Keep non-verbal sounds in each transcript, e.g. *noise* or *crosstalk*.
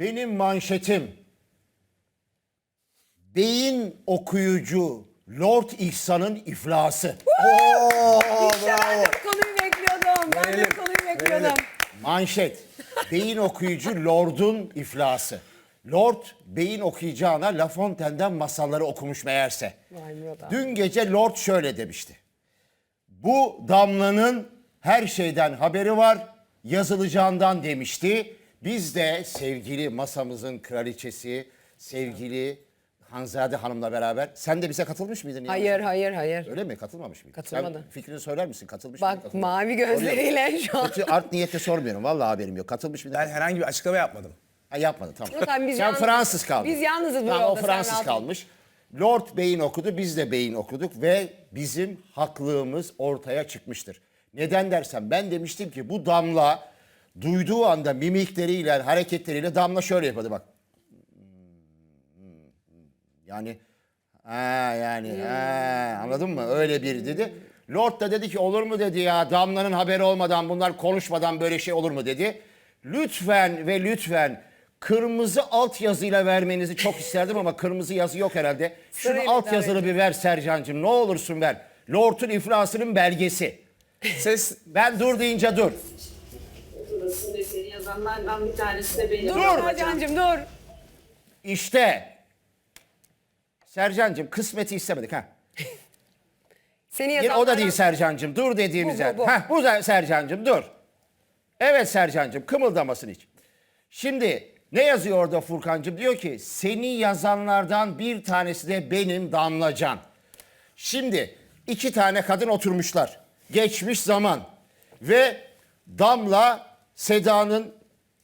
Benim manşetim beyin okuyucu Lord İhsan'ın iflası. İşte ben de bu konuyu bekliyordum. Ben de bu konuyu bekliyordum. Manşet. Beyin okuyucu Lord'un iflası. Lord beyin okuyacağına La Fontaine'den masalları okumuş meğerse. Vay Murat abi. Dün gece Lord şöyle demişti. Bu damlanın her şeyden haberi var, yazılacağından demişti. Biz de sevgili masamızın kraliçesi, sevgili Hanzade Hanım'la beraber. Sen de bize katılmış mıydın? ya? Hayır hayır hayır. Öyle mi? Katılmamış mıydın? Katılmadım. Sen fikrini söyler misin? Katılmış Bak mıydın? Katılmamış mavi gözleriyle şu an. Kötü art niyette sormuyorum. Vallahi haberim yok. Katılmış mıydın? Ben herhangi bir açıklama yapmadım. Ha, yapmadı tamam. Murat abi biz Sen yalnız- Fransız kaldın. biz yalnızız bu Tamam, o sen Fransız rahat ol. kalmış. Lord beyin okudu, biz de beyin okuduk ve bizim haklığımız ortaya çıkmıştır. Neden dersen ben demiştim ki bu damla duyduğu anda mimikleriyle, hareketleriyle damla şöyle yapıyordu bak. Yani ha yani ha, anladın mı? Öyle biri dedi. Lord da dedi ki olur mu dedi ya Damla'nın haberi olmadan bunlar konuşmadan böyle şey olur mu dedi. Lütfen ve lütfen kırmızı alt yazıyla vermenizi çok isterdim ama kırmızı yazı yok herhalde. Şunu Sırayla alt idare yazılı bir ver Sercan'cığım ne olursun ver. Lord'un iflasının belgesi. *laughs* Ses Ben dur deyince dur. Yazanlardan bir tanesi de benim. Dur Hacan'cığım dur. İşte Sercan'cığım kısmeti istemedik ha. *laughs* Seni Yine o da değil Sercan'cığım. Dur dediğimiz Bu, bu, yer. bu. Heh, bu da Sercan'cığım dur. Evet Sercan'cığım kımıldamasın hiç. Şimdi ne yazıyor orada Furkan'cığım? Diyor ki seni yazanlardan bir tanesi de benim Damlacan. Şimdi iki tane kadın oturmuşlar. Geçmiş zaman. Ve Damla Seda'nın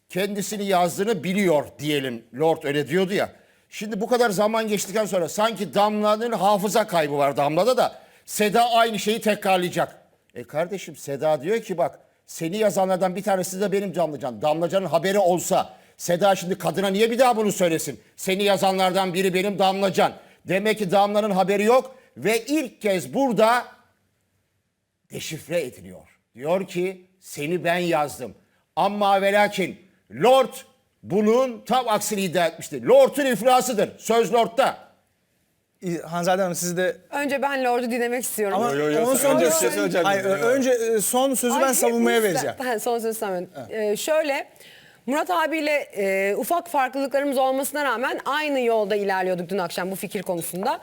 kendisini yazdığını biliyor diyelim. Lord öyle diyordu ya. Şimdi bu kadar zaman geçtikten sonra sanki Damla'nın hafıza kaybı var Damla'da da Seda aynı şeyi tekrarlayacak. E kardeşim Seda diyor ki bak seni yazanlardan bir tanesi de benim Damlacan. Damlacan'ın haberi olsa Seda şimdi kadına niye bir daha bunu söylesin? Seni yazanlardan biri benim Damlacan. Demek ki Damla'nın haberi yok ve ilk kez burada deşifre ediliyor. Diyor ki seni ben yazdım. Ama ve lakin Lord bunun tam aksini iddia etmişti. Lord'un iflasıdır. Söz Lord'da. Hanzade Hanım siz de Önce ben Lord'u dinlemek istiyorum. ama yo, yo, onun sonra önce bir şey söyleyeceğim Hayır, önce e, son sözü ben Ay, savunmaya hepimiz- vereceğim. Ben son sözü sen ee, Şöyle Murat abiyle e, ufak farklılıklarımız olmasına rağmen aynı yolda ilerliyorduk dün akşam bu fikir konusunda.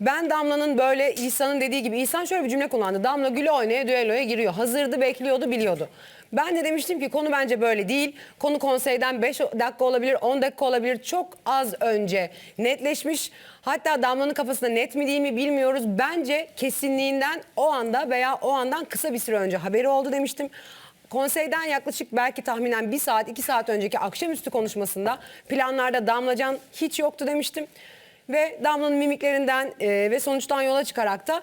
Ben Damla'nın böyle İhsan'ın dediği gibi İhsan şöyle bir cümle kullandı. Damla güle oynaya düelloya giriyor. Hazırdı, bekliyordu, biliyordu. Ben de demiştim ki konu bence böyle değil. Konu konseyden 5 dakika olabilir, 10 dakika olabilir. Çok az önce netleşmiş. Hatta Damla'nın kafasında net mi değil mi bilmiyoruz. Bence kesinliğinden o anda veya o andan kısa bir süre önce haberi oldu demiştim. Konseyden yaklaşık belki tahminen bir saat, iki saat önceki akşamüstü konuşmasında planlarda Damlacan hiç yoktu demiştim. Ve Damla'nın mimiklerinden e, ve sonuçtan yola çıkarak da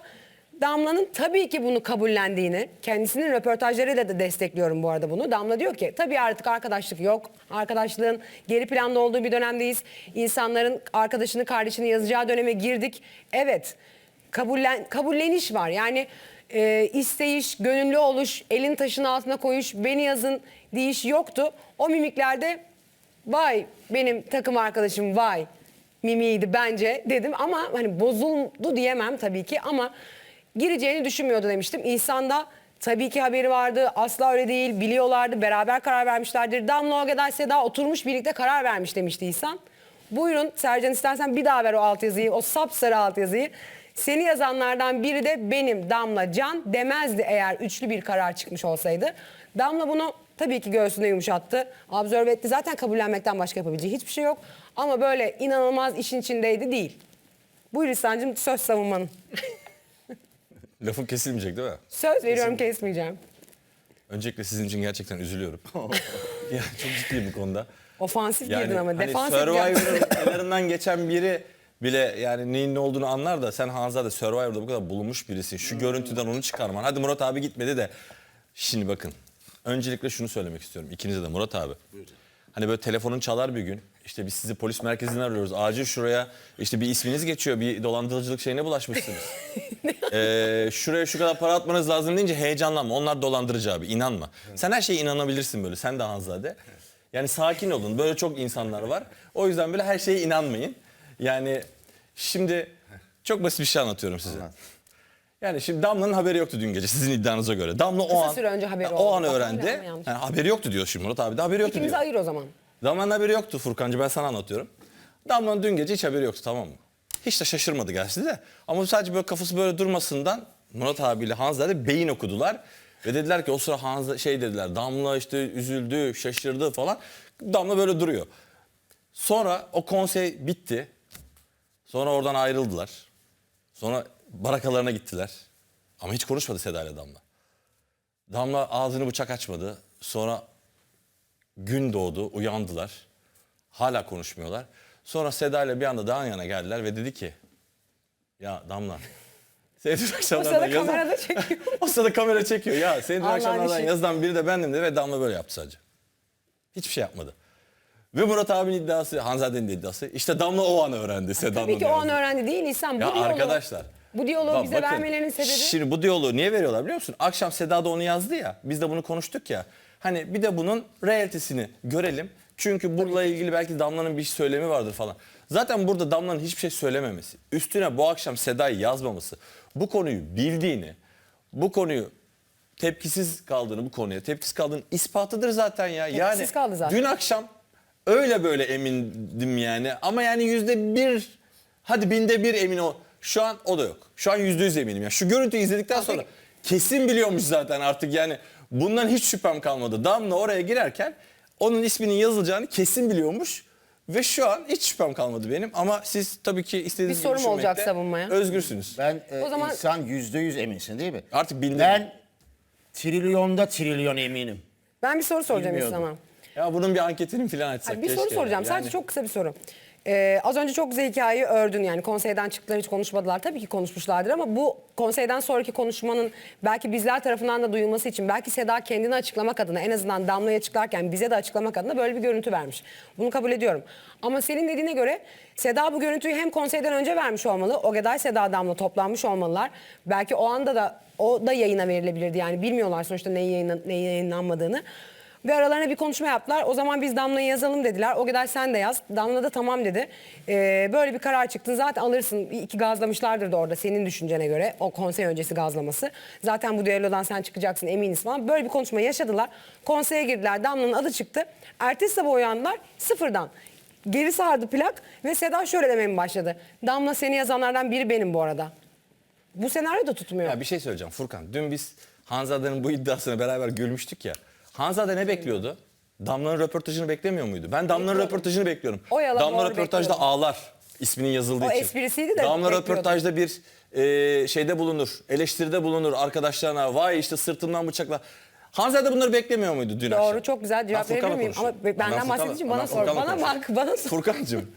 Damla'nın tabii ki bunu kabullendiğini, kendisinin röportajlarıyla da destekliyorum bu arada bunu. Damla diyor ki tabii artık arkadaşlık yok. Arkadaşlığın geri planda olduğu bir dönemdeyiz. İnsanların arkadaşını, kardeşini yazacağı döneme girdik. Evet, kabullen, kabulleniş var. Yani e, isteyiş, gönüllü oluş, elin taşın altına koyuş, beni yazın deyiş yoktu. O mimiklerde vay benim takım arkadaşım vay mimiydi bence dedim ama hani bozuldu diyemem tabii ki ama gireceğini düşünmüyordu demiştim. İhsan'da tabii ki haberi vardı. Asla öyle değil. Biliyorlardı. Beraber karar vermişlerdir. Damla Ogeday Seda oturmuş birlikte karar vermiş demişti İhsan. Buyurun Sercan istersen bir daha ver o altyazıyı. O sapsarı altyazıyı. Seni yazanlardan biri de benim Damla Can demezdi eğer üçlü bir karar çıkmış olsaydı. Damla bunu tabii ki göğsünde yumuşattı. Absorbe etti. Zaten kabullenmekten başka yapabileceği hiçbir şey yok. Ama böyle inanılmaz işin içindeydi değil. Buyur İhsan'cığım söz savunmanın. *laughs* Lafım kesilmeyecek değil mi? Söz veriyorum kesmeyeceğim. Öncelikle sizin için gerçekten üzülüyorum. *laughs* *laughs* ya çok ciddiyim bu konuda. Ofansif girdin ama hani defansif Survivor'ın *laughs* kenarından geçen biri bile yani neyin ne olduğunu anlar da sen Hanzade Survivor'da bu kadar bulunmuş birisin. Şu görüntüden onu çıkarman. Hadi Murat abi gitmedi de. Şimdi bakın. Öncelikle şunu söylemek istiyorum. İkinize de Murat abi. Hani böyle telefonun çalar bir gün. İşte biz sizi polis merkezinden arıyoruz. Acil şuraya işte bir isminiz geçiyor. Bir dolandırıcılık şeyine bulaşmışsınız. *laughs* Ee, şuraya şu kadar para atmanız lazım deyince heyecanlanma. Onlar dolandırıcı abi inanma. Sen her şeye inanabilirsin böyle. Sen de Hanzade. Yani sakin olun. Böyle çok insanlar var. O yüzden böyle her şeye inanmayın. Yani şimdi çok basit bir şey anlatıyorum size. Yani şimdi Damla'nın haberi yoktu dün gece sizin iddianıza göre. Damla o Kısa an süre önce haberi o oldu. an Bak, öğrendi. öyle ama yanlış. Yani haberi yoktu diyor şimdi Murat abi de haberi yoktu İkimizi diyor. ayır o zaman. Damla'nın haberi yoktu Furkancı ben sana anlatıyorum. Damla'nın dün gece hiç haberi yoktu tamam mı? Hiç de şaşırmadı gerçi de. Ama sadece böyle kafası böyle durmasından Murat abiyle Hanzade de beyin okudular. Ve dediler ki o sıra Hanzade şey dediler Damla işte üzüldü, şaşırdı falan. Damla böyle duruyor. Sonra o konsey bitti. Sonra oradan ayrıldılar. Sonra barakalarına gittiler. Ama hiç konuşmadı Seda ile Damla. Damla ağzını bıçak açmadı. Sonra gün doğdu, uyandılar. Hala konuşmuyorlar. Sonra Seda ile bir anda daha yana geldiler ve dedi ki ya Damla *laughs* seni dün akşamlardan yazan... kamerada çekiyor. *laughs* o sırada kamera çekiyor. Ya seni dün akşamlardan işi. yazılan biri de bendim dedi ve Damla böyle yaptı sadece. Hiçbir şey yapmadı. Ve Murat abinin iddiası, Hanzade'nin de iddiası. İşte Damla o an öğrendi Seda'nın Tabii ki o an öğrendi değil İhsan. Bu Ya diyaloğu, arkadaşlar. Bu diyaloğu bize bakın, vermelerinin sebebi... Şimdi bu diyaloğu niye veriyorlar biliyor musun? Akşam Seda da onu yazdı ya. Biz de bunu konuştuk ya. Hani bir de bunun realitesini görelim. Çünkü bununla ilgili belki Damla'nın bir söylemi vardır falan. Zaten burada Damla'nın hiçbir şey söylememesi, üstüne bu akşam Seda'yı yazmaması, bu konuyu bildiğini, bu konuyu tepkisiz kaldığını bu konuya tepkisiz kaldığının ispatıdır zaten ya. yani Tepkisiz kaldı zaten. dün akşam öyle böyle emindim yani ama yani yüzde bir hadi binde bir emin ol. Şu an o da yok. Şu an yüzde yüz eminim ya. Şu görüntüyü izledikten sonra kesin biliyormuş zaten artık yani bundan hiç şüphem kalmadı. Damla oraya girerken onun isminin yazılacağını kesin biliyormuş. Ve şu an hiç şüphem kalmadı benim ama siz tabii ki istediğiniz Bir gibi sorum olacak düşünmekte savunmaya. Özgürsünüz. Ben e, O zaman- insan yüzde yüz eminsin değil mi? Artık bildim. Ben trilyonda trilyon eminim. Ben bir soru soracağım Bilmiyordum. İhsan'a. Ya bunun bir anketini falan açsak Hayır, bir soru keşke soracağım. Sadece Yani- çok kısa bir soru. Ee, az önce çok güzel hikayeyi ördün yani konseyden çıktılar hiç konuşmadılar. Tabii ki konuşmuşlardır ama bu konseyden sonraki konuşmanın belki bizler tarafından da duyulması için belki Seda kendini açıklamak adına en azından Damla'yı açıklarken bize de açıklamak adına böyle bir görüntü vermiş. Bunu kabul ediyorum. Ama senin dediğine göre Seda bu görüntüyü hem konseyden önce vermiş olmalı. Ogeday Seda Damla toplanmış olmalılar. Belki o anda da o da yayına verilebilirdi yani bilmiyorlar sonuçta neyin, yayına, neyin yayınlanmadığını. Ve aralarına bir konuşma yaptılar. O zaman biz Damla'yı yazalım dediler. O kadar sen de yaz. Damla da tamam dedi. Ee, böyle bir karar çıktı. Zaten alırsın. İki gazlamışlardır da orada senin düşüncene göre. O konsey öncesi gazlaması. Zaten bu düellodan sen çıkacaksın eminiz falan. Böyle bir konuşma yaşadılar. Konseye girdiler. Damla'nın adı çıktı. Ertesi sabah uyandılar. Sıfırdan. Geri sardı plak ve Seda şöyle demeye başladı. Damla seni yazanlardan biri benim bu arada. Bu senaryo da tutmuyor. Ya bir şey söyleyeceğim Furkan. Dün biz Hanzade'nin bu iddiasına beraber gülmüştük ya. Hanzade ne bekliyordu? Damla'nın röportajını beklemiyor muydu? Ben Damla'nın röportajını bekliyorum. O yalan Damla doğru röportajda bekliyordu. ağlar isminin yazıldığı O için. esprisiydi de Damla röportajda bir e, şeyde bulunur, eleştiride bulunur arkadaşlarına. Vay işte sırtımdan bıçakla. Hanzade bunları beklemiyor muydu dün akşam? Doğru çok güzel cevap Ben Furkan'la verebilir miyim? Ama konuşuyorum. benden bahsettiğin Furkan'la- için bana sor. Furkan'la Bana konuşuyorum. bak bana sor. Furkan'cığım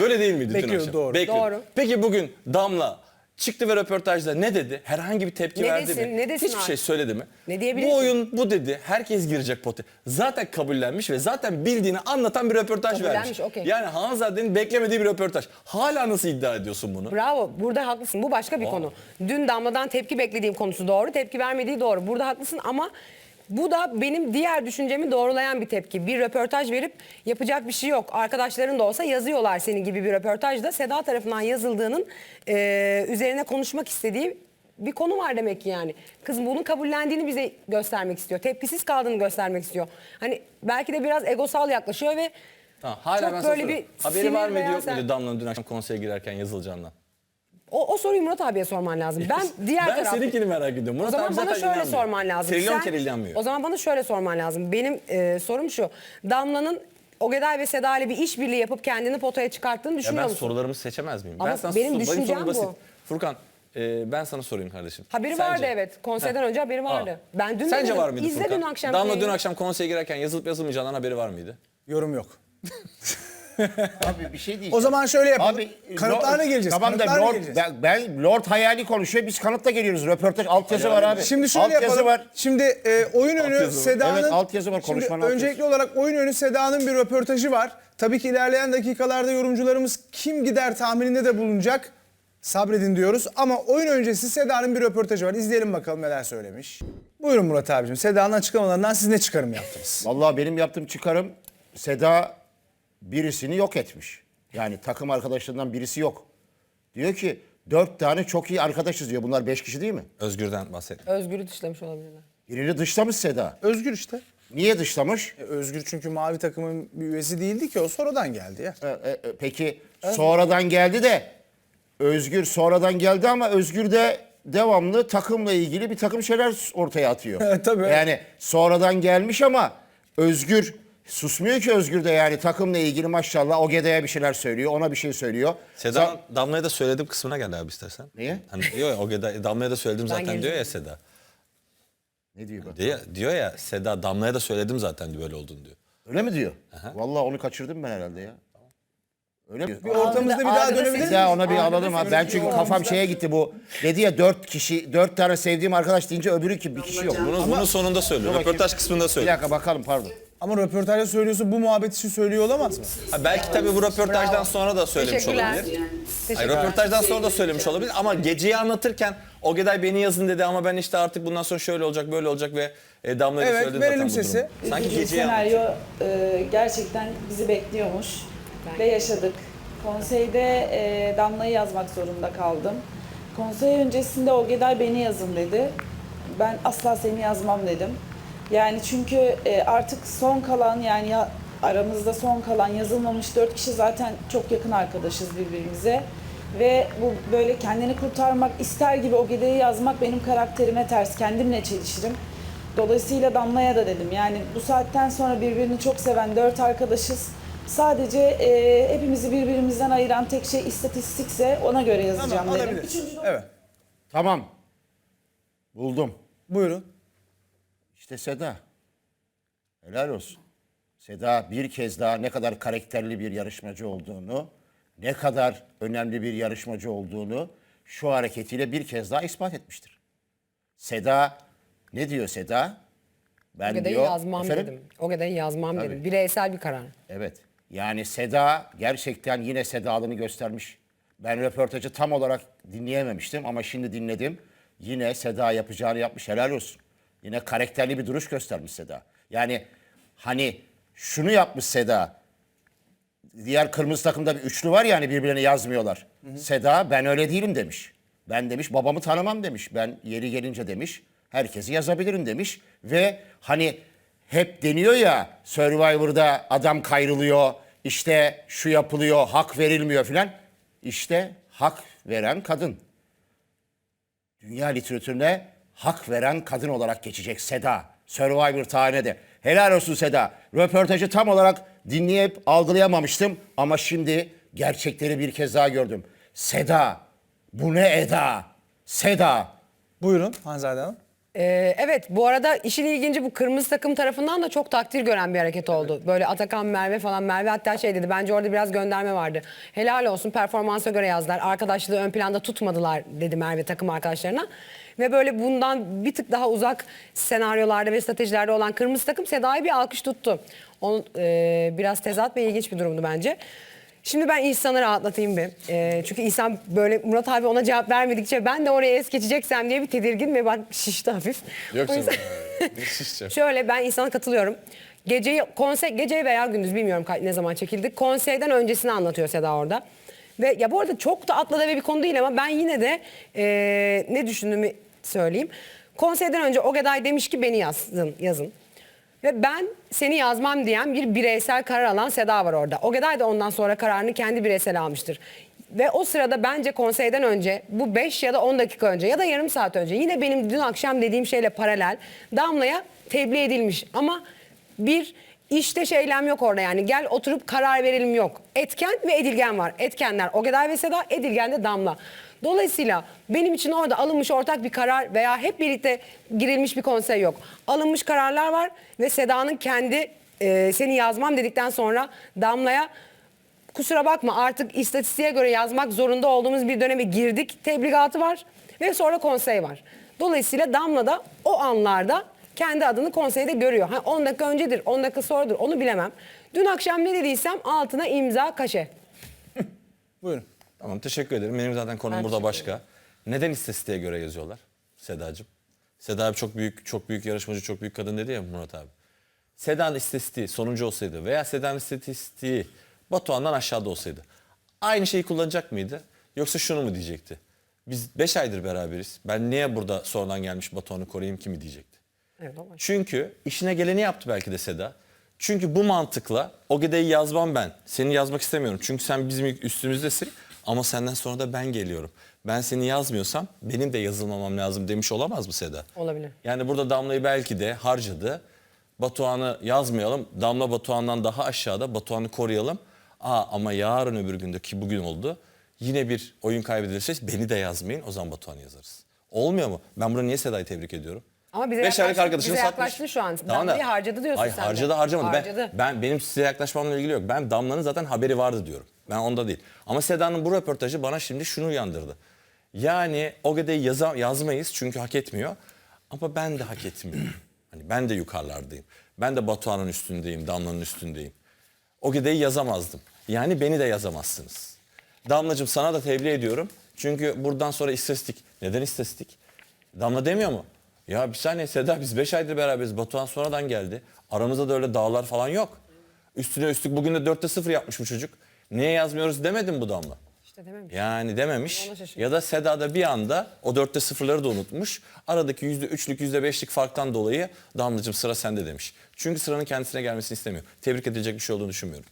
böyle değil miydi dün akşam? doğru. Doğru. Peki bugün Damla çıktı ve röportajda ne dedi? Herhangi bir tepki Ne verdi desin, mi? ne desin Hiçbir abi? şey söyledi mi? Ne diyebilir Bu oyun bu dedi. Herkes girecek pote. Zaten kabullenmiş ve zaten bildiğini anlatan bir röportaj Kabullenmiş, vermiş. okey. Yani Hanzade'nin beklemediği bir röportaj. Hala nasıl iddia ediyorsun bunu? Bravo. Burada haklısın. Bu başka bir konu. Dün Damla'dan tepki beklediğim konusu doğru. Tepki vermediği doğru. Burada haklısın ama bu da benim diğer düşüncemi doğrulayan bir tepki. Bir röportaj verip yapacak bir şey yok. Arkadaşların da olsa yazıyorlar senin gibi bir röportajda. Seda tarafından yazıldığının e, üzerine konuşmak istediği bir konu var demek ki yani. Kız bunu kabullendiğini bize göstermek istiyor. Tepkisiz kaldığını göstermek istiyor. Hani belki de biraz egosal yaklaşıyor ve Tamam, hala Çok ben sana böyle soruyorum. bir Haberi var sinir mıydı veya yok sen- muydu Damla'nın dün akşam konseye girerken yazılacağından? O, o soruyu Murat abiye sorman lazım. Ben *laughs* diğer ben taraf... seninkini merak ediyorum. Murat O zaman abi bana zaten şöyle inanmıyor. sorman lazım. Trilyon kere inanmıyor. O zaman bana şöyle sorman lazım. Benim e, sorum şu. Damla'nın Ogeday ve Seda ile bir işbirliği yapıp kendini potaya çıkarttığını Ya düşünüyor ben musun? sorularımı seçemez miyim? Ama ben sana benim düşüncem sorum basit. bu. Furkan e, ben sana sorayım kardeşim. Haberi Sence? vardı evet. Konseyden Ha. önce haberi vardı. Aa. Ben dün Sence dedim, var mıydı izle Furkan? dün akşam Damla dün akşam konseye girerken yazılıp yazılmayacağından haberi var mıydı? Yorum yok. *laughs* Abi bir şey diyeceğim. O zaman şöyle yapalım. Abi, Kanıtlarla Lord- geleceğiz. Tamam da kanıtlarla Lord, geleceğiz. ben, ben Lord hayali konuşuyor. Biz kanıtla geliyoruz. Röportaj altyazı var abi. Şimdi şöyle altyazı yapalım. var. Şimdi e, oyun önü var. Seda'nın... Evet, altyazı var, Şimdi konuşmanın altyazı. öncelikli olarak oyun önü Seda'nın bir röportajı var. Tabii ki ilerleyen dakikalarda yorumcularımız kim gider tahmininde de bulunacak. Sabredin diyoruz. Ama oyun öncesi Seda'nın bir röportajı var. İzleyelim bakalım neler söylemiş. Buyurun Murat abicim. Seda'nın açıklamalarından siz ne çıkarım yaptınız? Vallahi benim yaptığım çıkarım Seda birisini yok etmiş. Yani takım arkadaşlarından birisi yok. Diyor ki dört tane çok iyi arkadaşız diyor. Bunlar beş kişi değil mi? Özgür'den bahsettim. Özgür'ü dışlamış olabilirler. Birini dışlamış Seda. Özgür işte. Niye dışlamış? E, Özgür çünkü mavi takımın bir üyesi değildi ki o sonradan geldi ya. E, e, e, peki sonradan geldi de Özgür sonradan geldi ama Özgür de devamlı takımla ilgili bir takım şeyler ortaya atıyor. *laughs* Tabii. Yani sonradan gelmiş ama Özgür susmuyor ki Özgür de yani takımla ilgili maşallah Ogeda'ya bir şeyler söylüyor, ona bir şey söylüyor. Seda Damla'ya da söyledim kısmına gel abi istersen. Niye? Hani diyor ya o Geda- Damla'ya da söyledim zaten geleceğim. diyor ya Seda. Ne diyor bak? Diyor, diyor ya Seda Damla'ya da söyledim zaten diyor böyle olduğunu diyor. Öyle mi diyor? Vallahi onu kaçırdım ben herhalde ya. Öyle mi? Bir ortamızda bir daha dönebilir Bir miyiz? ona bir alalım senin Ben bir çünkü kafam şeye gitti bu. Dedi ya dört kişi, dört tane sevdiğim arkadaş deyince öbürü ki bir kişi yok. Bunu, bunu sonunda söylüyor. Röportaj kısmında Bir söylüyor. dakika bakalım pardon. Ama röportajda söylüyorsa bu muhabbet için söylüyor olamaz mı? Ha, belki tabii bu röportajdan sonra da söylemiş Teşekkürler. olabilir. Hayır, Teşekkürler. röportajdan sonra da söylemiş olabilir ama geceyi anlatırken Ogeday beni yazın dedi ama ben işte artık bundan sonra şöyle olacak böyle olacak ve e, Damla'ya da Evet, söyledim verelim zaten bu sesi. durumu. Sanki Üzücü bir geceyi anlatıyor. senaryo e, gerçekten bizi bekliyormuş ve yaşadık. Konseyde e, Damla'yı yazmak zorunda kaldım. Konsey öncesinde Ogeday beni yazın dedi. Ben asla seni yazmam dedim. Yani çünkü e, artık son kalan yani ya, aramızda son kalan yazılmamış dört kişi zaten çok yakın arkadaşız birbirimize. Ve bu böyle kendini kurtarmak ister gibi Ogeday'ı yazmak benim karakterime ters. Kendimle çelişirim. Dolayısıyla Damla'ya da dedim yani bu saatten sonra birbirini çok seven dört arkadaşız. Sadece e, hepimizi birbirimizden ayıran tek şey istatistikse ona göre yazacağım Tamam dedim. alabilir. Üçüncü Evet. Tamam. Buldum. Buyurun. İşte Seda. Helal olsun. Seda bir kez daha ne kadar karakterli bir yarışmacı olduğunu, ne kadar önemli bir yarışmacı olduğunu şu hareketiyle bir kez daha ispat etmiştir. Seda ne diyor Seda? Ben Ogeda'yı diyor. yazmam Efendim? dedim. Ogeda'yı yazmam dedim. Bireysel bir karar. Evet. Yani Seda gerçekten yine Sedalığını göstermiş. Ben röportajı tam olarak dinleyememiştim ama şimdi dinledim. Yine Seda yapacağını yapmış. Helal olsun. Yine karakterli bir duruş göstermiş Seda. Yani hani şunu yapmış Seda. Diğer kırmızı takımda bir üçlü var ya hani birbirlerine yazmıyorlar. Seda ben öyle değilim demiş. Ben demiş babamı tanımam demiş. Ben yeri gelince demiş herkesi yazabilirim demiş. Ve hani hep deniyor ya Survivor'da adam kayrılıyor. işte şu yapılıyor, hak verilmiyor filan. İşte hak veren kadın. Dünya literatürüne hak veren kadın olarak geçecek Seda. Survivor tarihine de. Helal olsun Seda. Röportajı tam olarak dinleyip algılayamamıştım ama şimdi gerçekleri bir kez daha gördüm. Seda. Bu ne Eda? Seda. Buyurun Hanzade Hanım. Ee, evet bu arada işin ilginci bu kırmızı takım tarafından da çok takdir gören bir hareket oldu. Böyle Atakan Merve falan Merve hatta şey dedi bence orada biraz gönderme vardı. Helal olsun performansa göre yazdılar. Arkadaşlığı ön planda tutmadılar dedi Merve takım arkadaşlarına. Ve böyle bundan bir tık daha uzak senaryolarda ve stratejilerde olan kırmızı takım Seda'yı bir alkış tuttu. Onun, e, biraz tezat ve ilginç bir durumdu bence. Şimdi ben İhsan'ı rahatlatayım bir. Ee, çünkü İhsan böyle Murat abi ona cevap vermedikçe ben de oraya es geçeceksem diye bir tedirgin ve bak şişti hafif. Yok canım. yüzden-? *laughs* Şöyle ben İhsan'a katılıyorum. Geceyi konsey gece veya gündüz bilmiyorum ne zaman çekildi. Konseyden öncesini anlatıyor Seda orada. Ve ya bu arada çok da atladı ve bir konu değil ama ben yine de eee, ne düşündüğümü söyleyeyim. Konseyden önce Ogeday demiş ki beni yazın, yazın. Ve ben seni yazmam diyen bir bireysel karar alan Seda var orada. Ogeday da ondan sonra kararını kendi bireysel almıştır. Ve o sırada bence konseyden önce bu 5 ya da 10 dakika önce ya da yarım saat önce yine benim dün akşam dediğim şeyle paralel Damla'ya tebliğ edilmiş. Ama bir işte şeylem yok orada yani gel oturup karar verelim yok. Etken ve edilgen var. Etkenler Ogeday ve Seda, edilgen de Damla. Dolayısıyla benim için orada alınmış ortak bir karar veya hep birlikte girilmiş bir konsey yok. Alınmış kararlar var ve Seda'nın kendi e, seni yazmam dedikten sonra Damla'ya kusura bakma artık istatistiğe göre yazmak zorunda olduğumuz bir döneme girdik tebligatı var ve sonra konsey var. Dolayısıyla Damla da o anlarda kendi adını konseyde görüyor. Ha, 10 dakika öncedir, 10 dakika sonradır onu bilemem. Dün akşam ne dediysem altına imza kaşe. Buyurun. Tamam teşekkür ederim. Benim zaten konum Ben burada teşekkür başka. Neden istatistiğe göre yazıyorlar Sedacığım? Seda abi çok büyük çok büyük yarışmacı, çok büyük kadın dedi ya Murat abi. Seda'nın istatistiği sonuncu olsaydı veya Seda'nın istatistiği Batuhan'dan aşağıda olsaydı aynı şeyi kullanacak mıydı? Yoksa şunu mu diyecekti? Biz 5 aydır beraberiz. Ben niye burada sonradan gelmiş Batuhan'ı koruyayım ki mi diyecekti? Çünkü işine geleni yaptı belki de Seda. Çünkü bu mantıkla Ogede'yi yazmam ben. Seni yazmak istemiyorum. Çünkü sen bizim üstümüzdesin. Ama senden sonra da ben geliyorum. Ben seni yazmıyorsam benim de yazılmamam lazım demiş olamaz mı Seda? Olabilir. Yani burada Damla'yı belki de harcadı. Batuhan'ı yazmayalım. Damla Batuhan'dan daha aşağıda. Batuhan'ı koruyalım. Aa, ama yarın öbür günde ki bugün oldu. Yine bir oyun kaybedilirse beni de yazmayın. O zaman Batuhan'ı yazarız. Olmuyor mu? Ben burada niye Seda'yı tebrik ediyorum? Ama bize Beş aylık yaklaştın- arkadaşını bize satmış. yaklaştın şu an. Tamam da- Damla'yı harcadı diyorsun Hayır, sen de. harcadı harcamadı. Harcadı. Ben, ben, benim size yaklaşmamla ilgili yok. Ben Damla'nın zaten haberi vardı diyorum. Ben onda değil. Ama Seda'nın bu röportajı bana şimdi şunu uyandırdı. Yani Ogede'yi yaza, yazmayız çünkü hak etmiyor. Ama ben de hak etmiyorum. *clears throat* Hani ben de yukarılardayım. Ben de Batuhan'ın üstündeyim, Damla'nın üstündeyim. Ogede'yi yazamazdım. Yani beni de yazamazsınız. Damlacığım sana da tebliğ ediyorum. Çünkü buradan sonra istatistik. Neden istatistik? Damla demiyor mu? Ya bir saniye Seda biz 5 aydır beraberiz. Batuhan sonradan geldi. Aramızda da öyle dağlar falan yok. Üstüne üstlük bugün de 4'te 0 yapmış bu çocuk. Niye yazmıyoruz demedim bu Damla. İşte dememiş. Yani dememiş. Ya da Seda da bir anda o dörtte sıfırları da unutmuş. Aradaki yüzde üçlük yüzde beşlik farktan dolayı Damlacığım sıra sende demiş. Çünkü sıranın kendisine gelmesini istemiyor. Tebrik edilecek bir şey olduğunu düşünmüyorum.